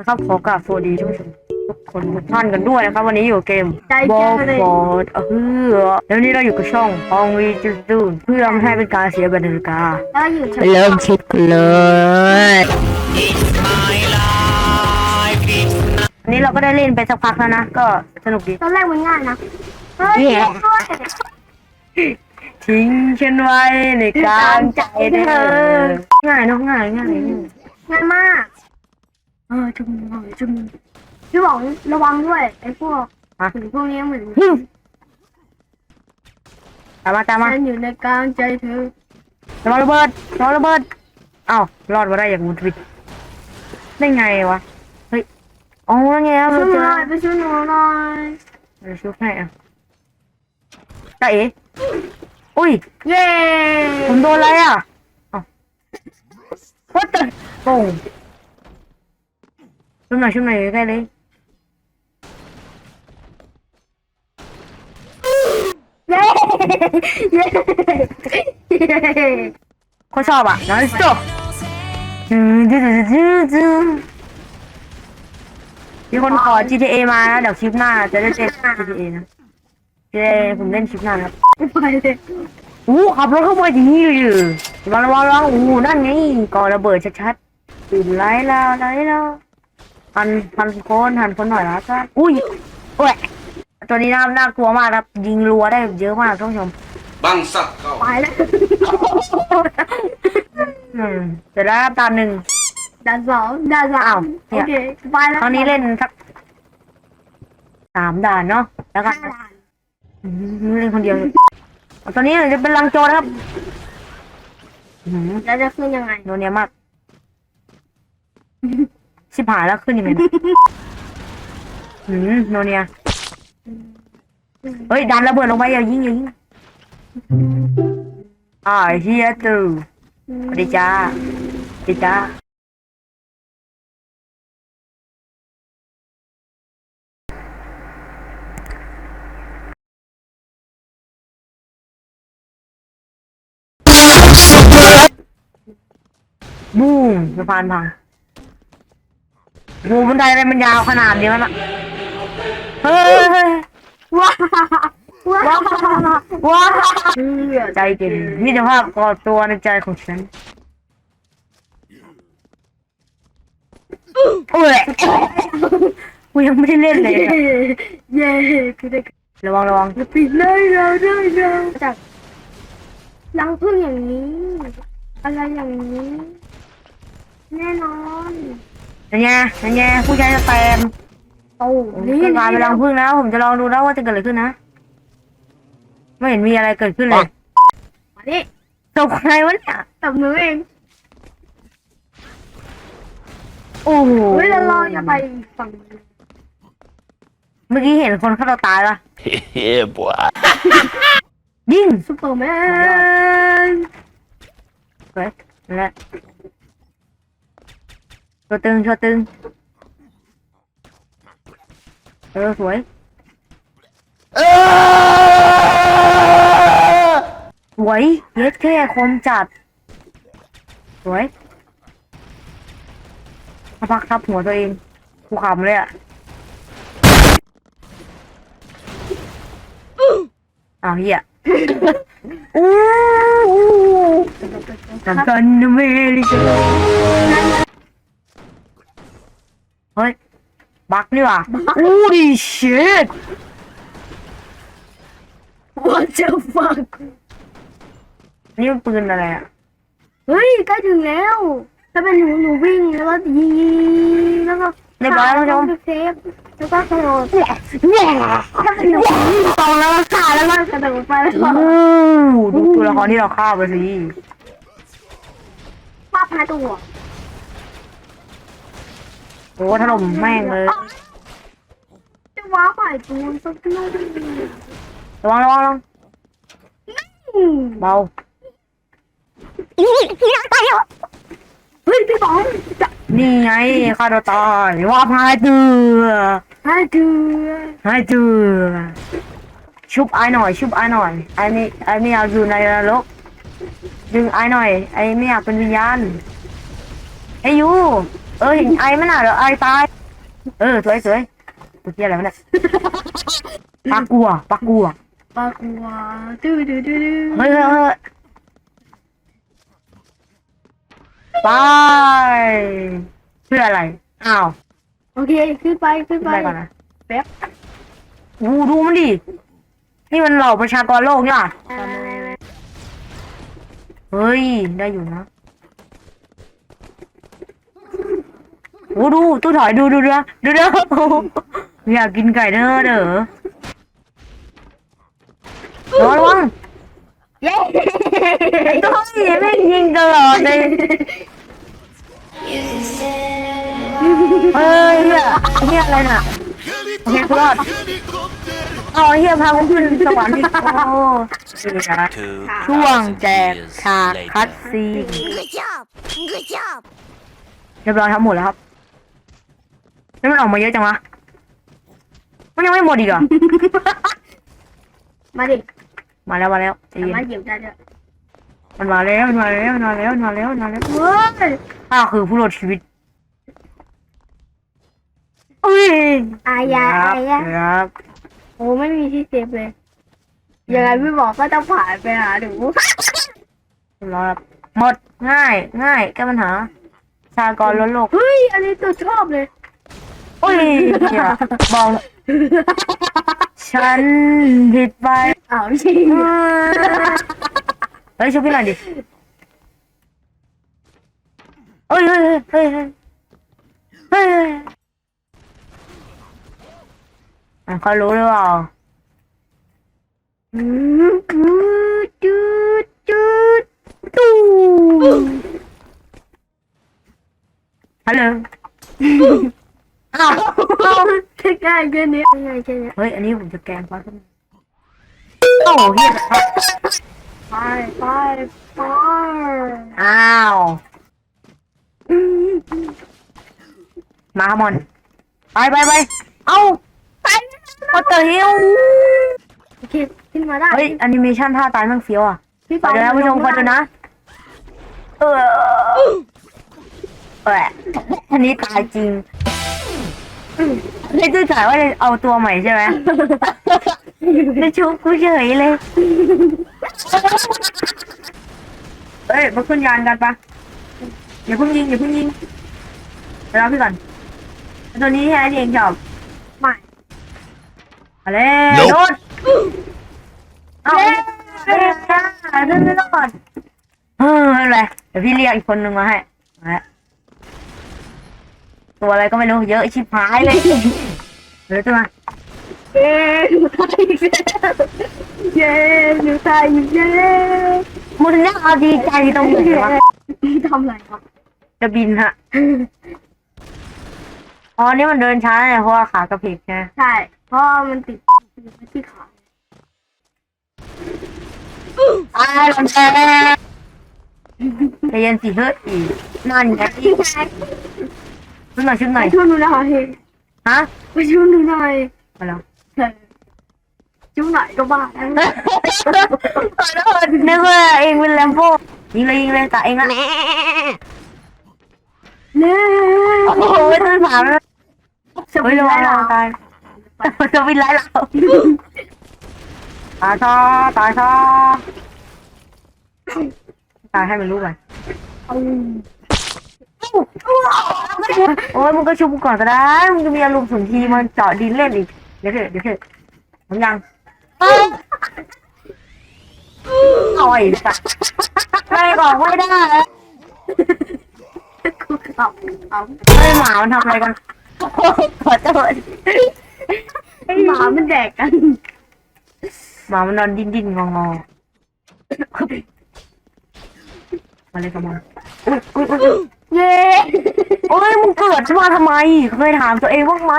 นะครับขอกราบสวัสดีทุกท่านทุกคนทุกท่านกันด้วยนะครับ วันนี้อยู่เกมใจบอเจ้าลเลยฟอร์ดเออแล้ววันนี้เราอยู่กับช่องฮองวีจูตูนเพื่อไม่ให้เป็นการเสียบรรยากาศแล้วอยู่ชั้นเริ่มคลิปกันเลยอันนี้เราก็ได้เล่นไปสักพักแล้วนะ ก็สนุกดีตอนแรกมันง่ายนะเฮ้ยแย่ด้วยทิ้งฉันไว้ในกลางใจเธอง่ายเนอะง่ายง่ายง่ายง่ายมาก เออจุ่มเออจุ่มพี่บอกระวังด้วยไอ้พวกฮะ ถึงพวกนี้เหมือนฮึ่มตามมาตามมาฉันอยู่ในกลางใจเธอระวังระเบิดระวังระเบิดอ้าวรอดมาได้อย่างมุดวิดได้ไงวะเฮ้ยอ๋อไงครับช่วยเราหเจน่ออยไปช่วยหนูหน่อยเราชุบให้อะตาเอ๋อุ้ย เย้ผมโดนอะไรอะอ้าว what the โป่ง ชุบหน่อยชุบหน่อยใกล้เลยเย้เย้เขาชอบอะน้อยสุดอืมดื้อดื้อดื้อดื้อมีคนขอ GTA มานะเดี๋ยวคลิปหน้าจะได้เล่น GTA นะจะได้ผมเล่นคลิปหน้าครับไปเลยอู้ขับรถเข้ามาอย่างนี้เลยระวังระวังระวังอู้นั่นไงก่อระเบิดชัดๆตื่นไล่แล้วไล่แล้ว หันหันคนหันคนหน่อยละกันอุ้ยโอ้ยตัวนี้น่าน่ากลัวมากครับ ยิงรัวได้เยอะมากท่านผู้ชม Bangsat kau. ไปแล้วอืมเสร็จแล้วครับตามหนึ่งด่านสองด่านสาอ้าวมเนี่โอยเคไปแล้วตอนนี้เล่นสักสามด่านเนาะแล้วก็ห้าด่านอืมเล่นคนเดียวตอนนี้จะเป็นลังโจรนะครับอืม แล้วจะขึ้นยังไงโนเนียมาก ชิบหายแล้วขึ้นยังไงเนี่ยอืมโนเนียเฮ้ยดันระเบิดลงไปอย่ายิงอย่ายิงอ่าเฮียตูสวัสดีจ้าสวัสดีจ้าบูมสะพานพัง โหบันไดอะไรมันยาวขนาดนี้วะน่ะเฮ้ยว้าวว้าวว้าวเชื่อใจเย็นมิตรภาพก่อตัวในใจของฉันโอ้ยกูยังไม่ได้เล่นเลยเย้อะเย้คือได้ระวังระวังปิดเลยเราได้เราจากรังพึ่งอย่างนี้ อะไรอย่างนี้ แน่นอน นั่นไงนั่นไงผู้ชายสแตมโอ้นี่กลายเป็นรังพึ่งนะผมจะลองดูนะว่าจะเกิดอะไรขึ้นนะ ไม่เห็นมีอะไรเกิดขึ้นเลยมาดิตกใจวะเนี่ยตับหนูเอง โอ้โหเฮ้ยเรารอจะไปฝั่งนู้นเมื่อกี้เห็นคนฆ่าตัวตายปะ yeah, boy. ยิงซูเปอร์แมนเฮ้ยนั่นแหละ ตัวตึงตัวตึง เออสวย สวยเย็ดแค่คมจัด สวยมาพักทับหัวตัวเองกูขำเลยอะอ้าวเหี้ยอู้กัมกันอเมริกาเฮ้ย บักนี่ว่ะอู้ดิชิต What the fuck นี่มันปืนอะไรอะ เฮ้ยใกล้ถึงแล้ว ถ้าเป็นหนูหนูวิ่งแล้วก็ยิงแล้วก็เรียบร้อยแล้วผู้ชมเซฟแล้วก็กระโดดแย่ถ้าเป็นหนูวิ่งตรงแล้วก็ขาแล้วก็กระโดดไปแล้วก็อู้ดูตัวละครที่เราฆ่าไปสิภาพพาตัว โอ้ถล่มแม่งเลยจะว้าฝ่ายตัวสักหน่อยระวังระวังระวังอืมเบาเฮ้ยพี่บอลจะนี่ไงฆ่าตัวตายว่าพายเตือให้เดือให้เตือชุบไอ้หน่อยชุบไอ้หน่อยไอ้ไม่ไอ้ไม่อยากอยู่ในนรกดึงไอ้หน่อยไอ้ไม่อยากเป็นวิญญาณไอ้ยู เออเห็นไอ้มันอะเดี๋ยวไอ้ตาย เออสวยสวยตัวเที่ยอะไรมันเนี่ยปลากลัวปลากลัวปลากลัวดื้อดื้อดื้อดื้อเฮ้ยเฮ้ยเฮ้ยไปเพื่ออะไรอ้าวโอเคขึ้นไปขึ้นขึ้นไปไปก่อนนะแป๊บ อู้ดูมันดินี่มันเหล่าประชากรโลกเนี่ยเฮ้ยได้อยู่นะ อ้ดูตู้ถอยดูดูดูนะดูนะอยากกินไก่เด้อเด้อระวังระวังเย้ไอ้ต้อยแม่งยิงตลอดเลยเฮ้ยเฮียเฮียอะไรน่ะโอเคกูรอดเอาไอ้เฮียพากูขึ้นสวรรค์อีกโอ้ดีนะช่วงแจกฉากคัดซีน Good job. Good job. เรียบร้อยทั้งหมดแล้วครับ แล้วมันออกมาเยอะจังวะ มันยังไม่หมดอีกเหรอ มาดิมาแล้วมาแล้วใจสาเย็นมารถหยิบได้ด้วยมันมาแล้วมันมาแล้วมันมาแล้วมันมาแล้วมันมาแล้วเฮ้ยข้าคือผู้รอดชีวิตอุ้ยอายาครับอายาครับโอ้ไม่มีที่เซฟเลยยังไงพี่บอกก็ต้องผ่านไปหาหนูเรียบร้อยครับหมดง่ายง่ายแก้ปัญหาชากรล้นโลก เฮ้ยอันนี้ตัวชอบเลย อุ้ยเหี้ยบอกเลยฉันผิดไปอ้าวจริงเฮ้ยช่วยพี่หน่อยดิเฮ้ยเฮ้ยเฮ้ยเฮ้ยเฮ้ยอะเขารู้หรือเปล่าอืมจูดจูดจูดตู้ฮัลโหล อ้าวอ้าวแค่ง่ายแค่นี้ง่ายแค่นี้เฮ้ย อันนี้ผมจะแกงฟ้าขึ้นมาโอ้เฮียไปไปไปอ้าวมาครับมอน ไปไปไปเอ้าไปโอเตอร์ฮิลโอเคขึ้นมาได้เฮ้ยแอนิเมชันท่าตายแม่งเฟี้ยวอะพี่ไปเดี๋ยวนะผู้ชมไปดูนะ เออแหละอันนี้ตายจริง ไม่ตื้อถ่ายว่าจะเอาตัวใหม่ใช่ไหมจะชุบกูเฉยเลยเฮ้ยมาขึ้นยานกันปะอย่าเพิ่งยิงอย่าเพิ่งยิงเดี๋ยวรอพี่ก่อน ตัวนี้แค่ที่เองชอบใหม่มาเลย Nope โดนเอาเฮ้ยเฮ้ยเดินไม่รอดเออไม่เป็นไรเดี๋ยวพี่เรียกอีกคนนึงมาให้มาแล้ว ตัวอะไรก็ไม่รู้เยอะชิบหายเลยเดี๋ยวจะมาเย้หนูตายอีกแล้วเย้หนูตายอีกแล้วมึงน่าเอาดีใจตรงไหนวะทำอะไรครับจะบินฮะอ๋อนี่มันเดินช้าเนี่ยเพราะว่าขากระเพกใช่ไหมใช่เพราะมันติดติดไว้ที่ขาอ้าวลำแช่ใจเย็นสิเฮ้ยอีกนั่นไง อีกชุดหน่อยชุดหไปน่อยช่วยหนูหน่อยฮะไปช่วยหนูหน่อยมาแล้วช่วยหน่อยก็บ้าแล้วขอโทษนึกว่าเองเป็นแลมโบ้ยิงเลยยิงเลยตาเองละเน่โอ้โหไม่ต้องถามแล้วสเฮ้บิยนระวัไล่งระเราวังตายจะวินไล่เราตายซอตายซอตายให้มันรู้ไป โอ้ยมึงก็ชุบกูก่อนก็ได้มึงจะมีอารมณ์สุนทรีมันเจาะดินเล่นอีกเดี๋ยวเถอะเดี๋ยวเถอะทำยังอ่อยสัตว์ไม่บอกไม่ได้กูขับเอาเฮ้ยหมามันทำอะไรกันขอโทษหมามันแดกกันหมามันนอนดิ้นดิ้นงองอมาเลยกับมัน อุ๊ยเย้โอ้ยมึงเกิดมาทำไมเคยถามตัวเองบ้างไหม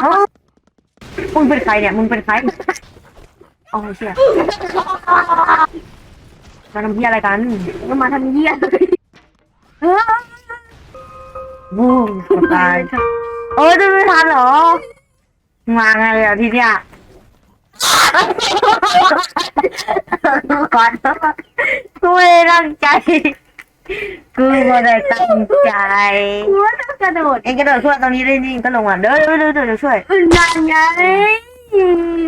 ฮะมึงเป็นใครเนี่ยมึงเป็นใครโอ้ยเชี่ยมาทำเพี้ยอะไรกันก็มาทำเยี่ยเลยบูมเกือบตายโอ้ยจะไม่ทันเหรอ มาไงอะทีเนี้ยก่อนกูไม่ตั้งใจ กูไม่ได้ตั้งใจกูว่าต้องกระโดดเองกระโดดช่วยตรงนี้ได้นี่ก็ลงอะเด้อเด้อเด้อเด้อเดี๋ยวช่วยอื่นนั่นไง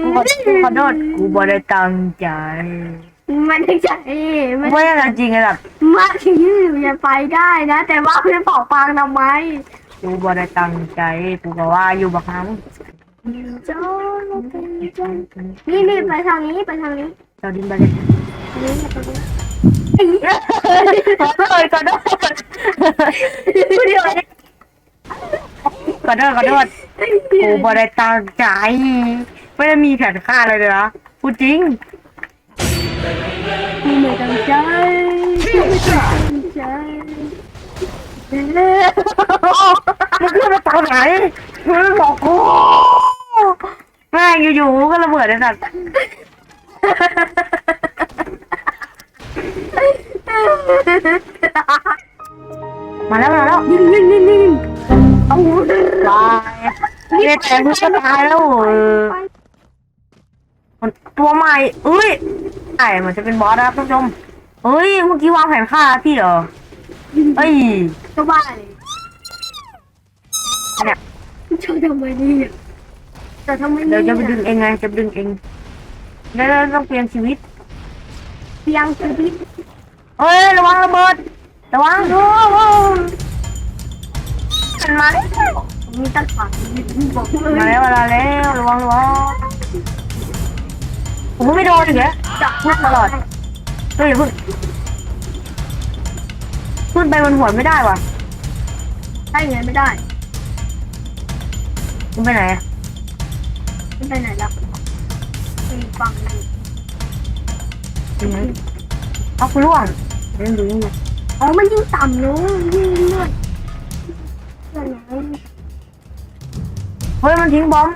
กูขอกูขอโทษกูไม่ได้ตั้งใจมันไม่ใช่กูมันไม่ได้ตั้งจริงไงล่ะมาถึงยืนจะไปได้นะ แต่ว่าเพื่อนเป่าปางทำไมกูไม่ได้ตั้งใจกูก็ว่าอยู่บักฮังจอนี่นี่ไปทางนี้ไปทางนี้เจ้าดินไปเลยนี่ไปทางนี้ ขอโทษขอโทษขอโทษขอโทษกูไม่ได้ตั้งใจ ไม่ได้มีแผนฆ่าอะไรเลยนะพูดจริงกูไม่ตั้งใจกูไม่ตั้งใจมันขึ้นมาตอนไหนมึงบอกกูแม่งอยู่ๆก็ระเบิดไอ้สัตว์ มาแล้วมาแล้วยิงยิงยิงยิงเอาตายนี่แต่มึงก็ตายแล้วเออมันตัวใหม่เอ้ยไอ้มันจะเป็นบอสนะครับท่านผู้ชมเฮ้ยเมื่อกี้วางแผนฆ่าพี่เหรอเอ้ยก็บ้าเลยเนี่ยชอบทำไมเนี่ยแต่ทำไมเดี๋ยวจะไปดึเนี่ยงเองไงจะไปดึงเองแล้วต้องเปลี่ยนชีวิตเพียงชีวิต เอ้ยระวังระเบิดระวังโอ้โหมันมาแล้วมีตั้งฝังชีวิตบอกเลมายแล้วมาแล้วระวังระวังผมไม่โดนอีกแล้วจับพูดตลอดเฮ้ยอย่าพึ่งขึ้นไปบนหัวไม่ได้ว่ะได้ไงไม่ได้มึงไปไหนอะไม่ไปไหนแล้วมีฟังอยู่อยู่ไหน เอาคุณล่วงเล่นดูนี่อ๋อมันยิ่งต่ำเนอะยิ่งเลือดเลือดน้อยเฮ้ยมันทิ้งบอม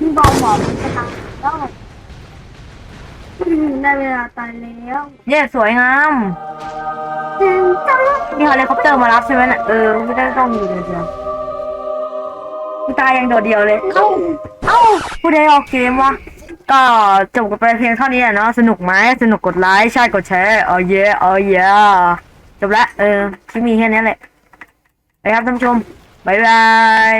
ยิ่งเบาหมอมันจะตายแล้วอืมได้เวลาตายแล้วเย้สวยงามจริงจังมีเฮลิคอปเตอร์มารับใช่ไหมน่ะเออไม่ได้ต้องอยู่เลยเดียวกูตายอย่างโดดเดียวเลย เอ้า เอ้าผู้ใดออกเกมวะ ก็จบกันไปเพียงเท่านี้อะเนาะสนุกไหมสนุกกดไลค์ใช่กดแชร์เอเยอะเอเยอะจบละเออที่มีแค่นี้แหละไปครับท่านผู้ชมบ๊ายบาย